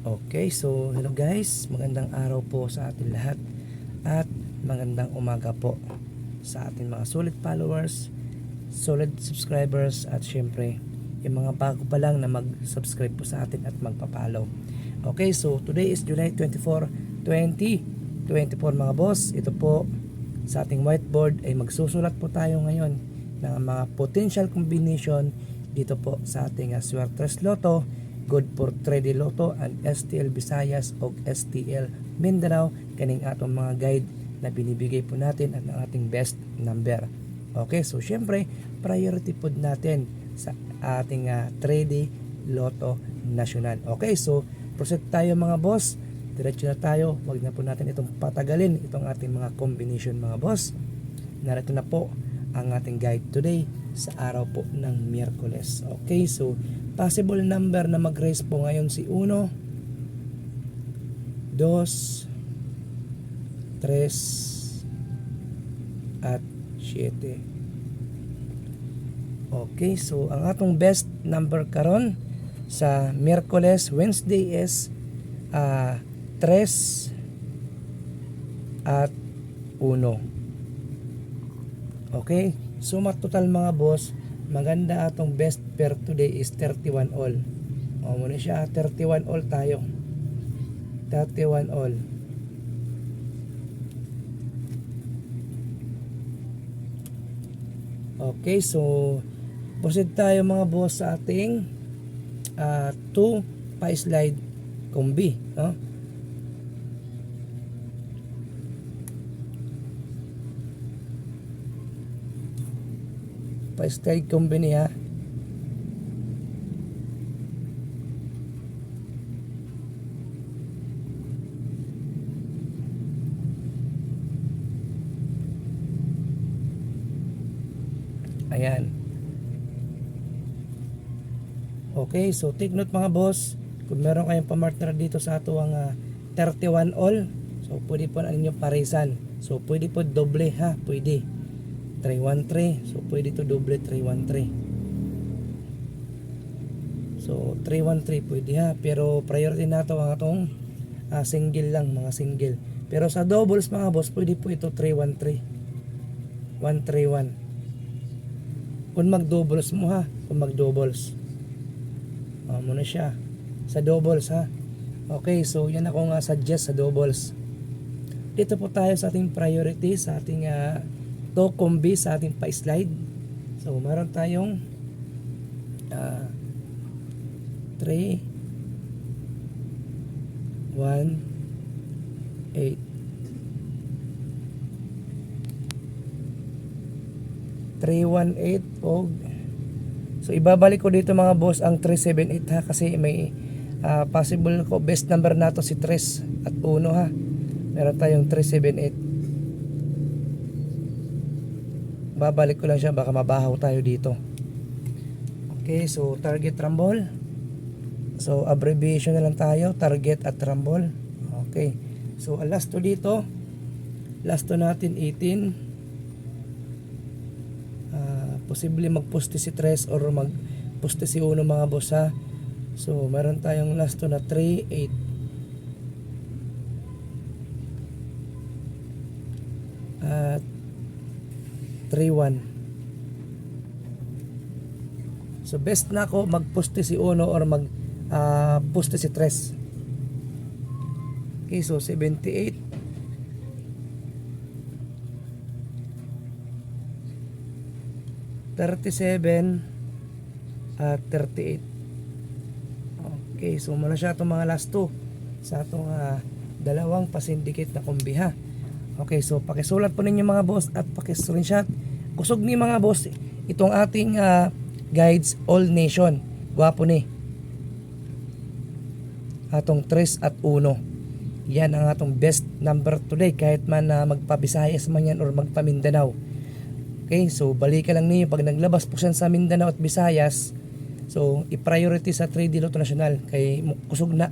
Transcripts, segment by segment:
Okay, so hello guys, magandang araw po sa atin lahat at magandang umaga po sa ating mga solid followers, solid subscribers at syempre yung mga bago pa lang na mag-subscribe po sa atin at magpa-follow. Okay, so today is July 24, 2024 mga boss. Ito po sa ating whiteboard ay magsusulat po tayo ngayon ng mga potential combination dito po sa ating uh, Swertres Lotto good for 3D Lotto and STL Visayas o STL Mindanao kaning atong mga guide na binibigay po natin at ang ating best number. Okay, so syempre priority po natin sa ating uh, 3D Lotto National. Okay, so proceed tayo mga boss. Diretso na tayo. Huwag na po natin itong patagalin itong ating mga combination mga boss. Narito na po ang ating guide today sa araw po ng Miyerkules. Okay, so possible number na mag-raise po ngayon si 1, 2, 3, at 7. Okay, so ang atong best number karon sa Miyerkules, Wednesday is ah 3 at 1. Okay, suma total mga boss, maganda atong best pair today is 31 all. O muna siya, 31 all tayo. 31 all. Okay, so proceed tayo mga boss sa ating uh, 2 pa-slide combi, no? Pa-slide combi niya. Ayan. Okay, so take note mga boss, kung meron kayong pamartner dito sa ato ang ah, 31 all, so pwede po na ninyo parisan. So pwede po doble ha, pwede. 313, so pwede to doble 313. So 313 pwede ha, pero priority nato ang atong ah, single lang, mga single. Pero sa doubles mga boss, pwede po ito 313. 131. Kung mag-doubles mo ha, kung mag-doubles. Ah, muna siya. Sa doubles ha. Okay, so yan ako nga suggest sa doubles. Dito po tayo sa ating priority, sa ating uh, to combi sa ating pa-slide. So, meron tayong uh, 3 1 8 318 og So ibabalik ko dito mga boss ang 378 ha kasi may ah, possible ko best number nato si 3 at 1 ha. Meron tayong 378. Babalik ko lang siya baka mabahaw tayo dito. Okay, so target rumble. So abbreviation na lang tayo, target at rumble. Okay. So last to dito, last to natin 18 Ah, posible magposte si 3 or magposte si 1 mga boss ha. So, meron tayong last to na 3, 8. 3, 1. So, best na ako magposte si 1 or mag ah, poste si 3. Okay, so 78. 37 at 38 okay so muna siya itong mga last two sa itong ah, dalawang pasindikit na kumbiha okay so pakisulat po ninyo mga boss at pakiscreenshot kusog ni mga boss itong ating ah, guides all nation. Gwapo ni. Atong 3 at 1 yan ang atong best number today kahit man na magpabisayas man yan or magpamindanao. Okay, so balikan lang niyo pag naglabas po siya sa Mindanao at Visayas. So i-priority sa 3D Lotto National kay kusog na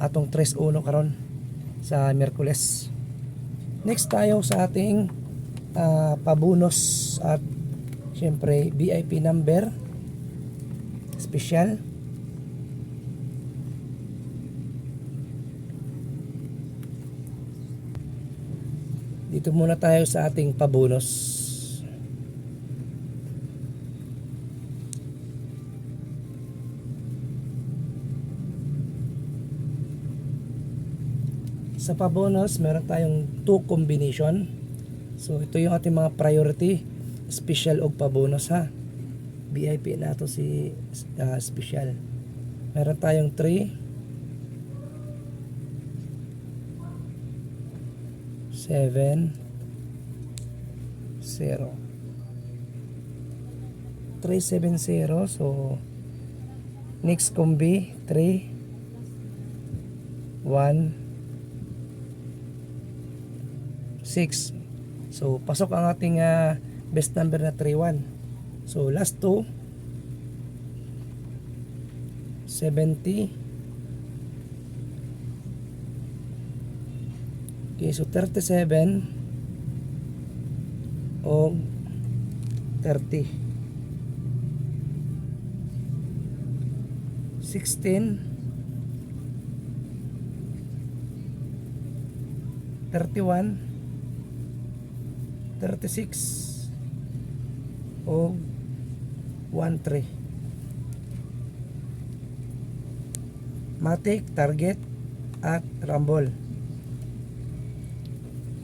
atong 3-1 karon sa Miyerkules. Next tayo sa ating uh, pabunos at syempre VIP number. Special. Dito muna tayo sa ating pabunos. Sa pabonus meron tayong 2 combination. So ito yung ating mga priority, special og pabonus ha. VIP na to si ah, special. Meron tayong 3 7 0 370 so next combi 3 1 6 so pasok ang ating ah, best number na 31 so last two. 70 Okay, so 37 o 30 16 31 36 o 13 Matic, Target at Rumble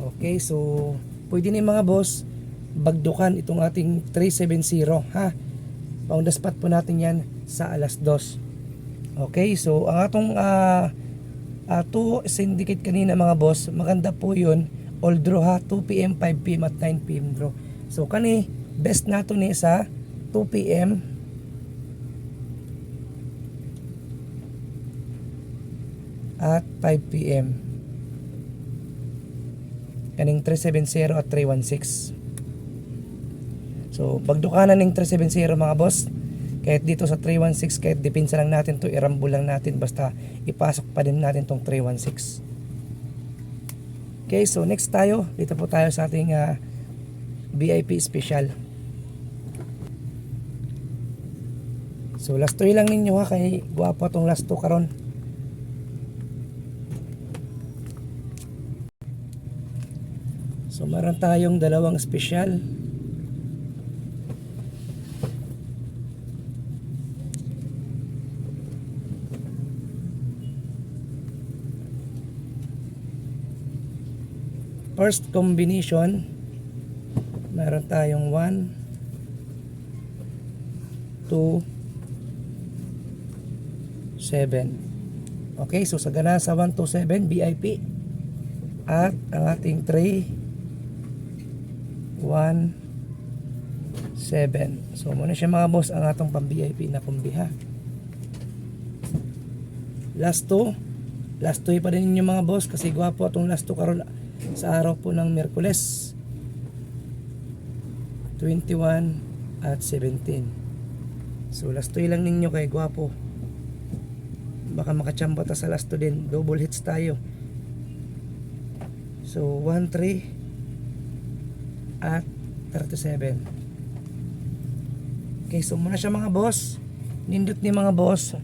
Okay, so pwede ni mga boss bagdukan itong ating 370 ha. Pound spot po natin yan sa alas 2. Okay, so ang atong uh, uh, 2 syndicate kanina mga boss, maganda po yun. All draw ha, 2 p.m., 5 p.m. at 9 p.m. draw. So kani, best nato ni sa 2 p.m. at 5 p.m. Kaning 370 at 316. So, bagdukanan ng 370 mga boss. Kahit dito sa 316, kahit dipinsa lang natin to irambo lang natin basta ipasok pa din natin tong 316. Okay, so next tayo. Dito po tayo sa ating ah, VIP special. So last two lang ninyo ha kay guwapo tong last two karon. So meron tayong dalawang special. First combination, meron tayong 1, 2, 7. Okay, so sa gana sa 1 to 7, VIP. At ang ating 3, 1, 7. So muna siya mga boss ang atong pang VIP na kumbiha. Last 2. Last 2 pa din ninyo mga boss kasi gwapo atong last 2 karon sa araw po ng Merkules 21 at 17 so last 2 lang ninyo kay gwapo baka makachamba ta sa last 2 din. Double hits tayo. So 1 3 at 37 okay so muna siya mga boss. Nindot ni mga boss.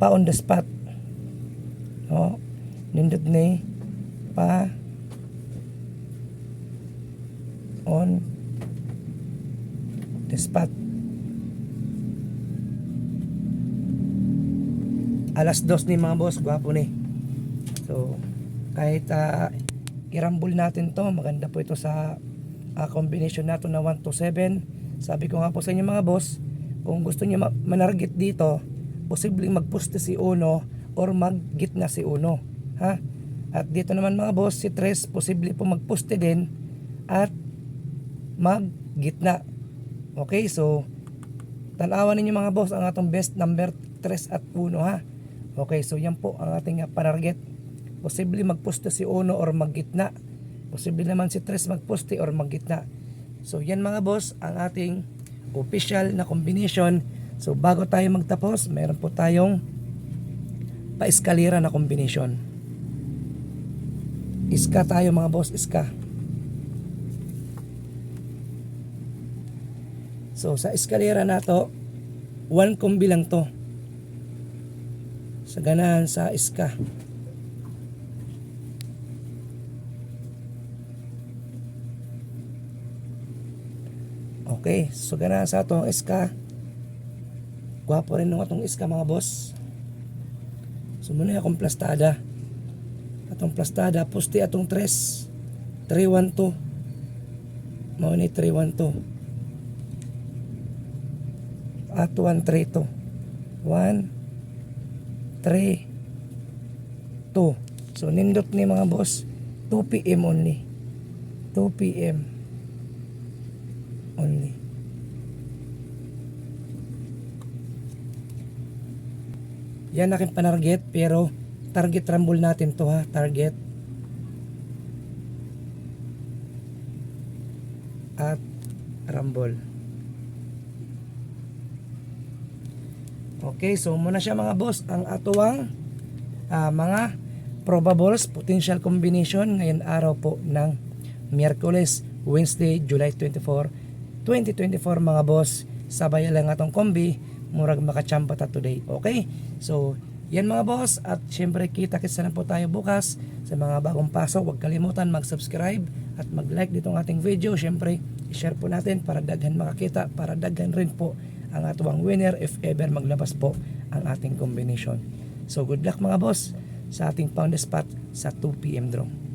Pa on the spot. No? Nindot ni pa on the spot. Alas dos ni mga boss, gwapo ni. So, kahit uh, irambol natin to, maganda po ito sa uh, combination nato na 1 to 7. Sabi ko nga po sa inyo mga boss, kung gusto niyo ma- manarget dito, posibleng magpuste si Uno or maggit na si Uno. Ha? At dito naman mga boss, si Tres, posible po magpuste din at maggitna. Okay, so tanawan ninyo mga boss ang atong best number 3 at 1 ha. Okay, so yan po ang ating panarget. Posible magpuste si 1 or maggitna. Posible naman si 3 magpuste or maggitna. So yan mga boss ang ating official na combination. So bago tayo magtapos, meron po tayong pa-eskalera na combination. Iska tayo mga boss, iska. So sa eskalera na to, one kombi lang to. Sa ganahan sa iska. Okay, so ganahan sa atong iska. Gwapo rin ng atong iska mga boss. So muna akong plastada. Atong plastada, poste atong 3. 312. Mao ni 312. At 132. 1 3 2. So nindot ni mga boss 2 PM only. 2 PM only. Yan aking panarget pero target rumble natin to ha, target. At rumble. Okay, so muna siya mga boss ang atuwang ah, mga probables potential combination ngayon araw po ng Miyerkules, Wednesday, July 24, 2024 mga boss. Sabay lang atong kombi, murag makachamba ta today. Okay? So, yan mga boss at syempre kita kitsa na po tayo bukas sa mga bagong pasok. Huwag kalimutan mag-subscribe at mag-like ditong ating video. Syempre, i-share po natin para daghan makakita, para daghan rin po ang atuwang winner if ever maglabas po ang ating combination. So good luck mga boss sa ating pound spot sa 2pm draw.